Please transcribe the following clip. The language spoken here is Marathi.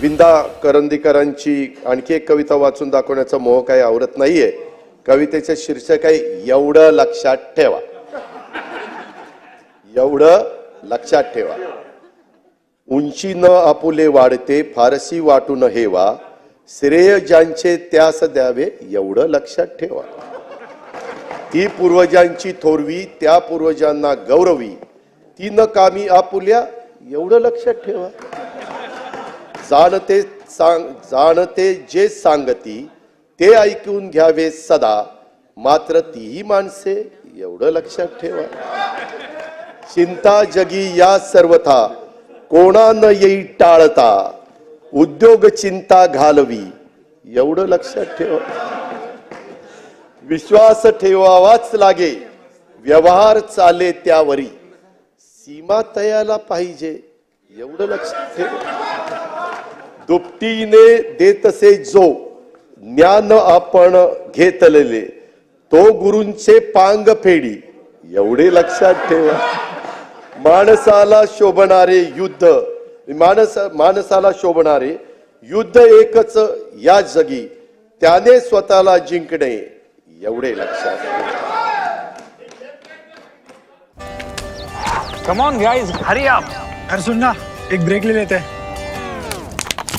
विंदा करंदीकरांची आणखी एक कविता वाचून दाखवण्याचा मोह काही आवरत नाहीये. कवितेचं शीर्षक आहे एवढं लक्षात ठेवा. एवढं लक्षात ठेवा. उंची न आपुले वाढते फारसी वाटून हेवा. श्रेय ज्यांचे त्यास द्यावे एवढं लक्षात ठेवा. ती पूर्वजांची थोरवी त्या पूर्वजांना गौरवी. ती न कामी आपुल्या एवढं लक्षात ठेवा. जाणते सांग जाणते जे सांगती ते ऐकून घ्यावे सदा. मात्र तीही माणसे एवढं लक्षात ठेवा. चिंता जगी या सर्वथा कोणा न येई टाळता? उद्योग चिंता घालवी एवढं लक्षात ठेवा. विश्वास ठेवावाच लागे व्यवहार चाले त्यावरी. सीमा तयाला पाहिजे एवढं लक्षात ठेवा. दुपटीने देतसे जो ज्ञान आपण घेतलेले तो गुरूंचे पांग फेडी. एवढे लक्षात ठेवा. माणसाला शोभणारे युद्ध माणस माणसाला शोभणारे युद्ध एकच या जगी. त्याने स्वतःला जिंकणे एवढे लक्षात ठेवा. Come on guys hurry up अरे सुन ना एक ब्रेक ले लेते. हैं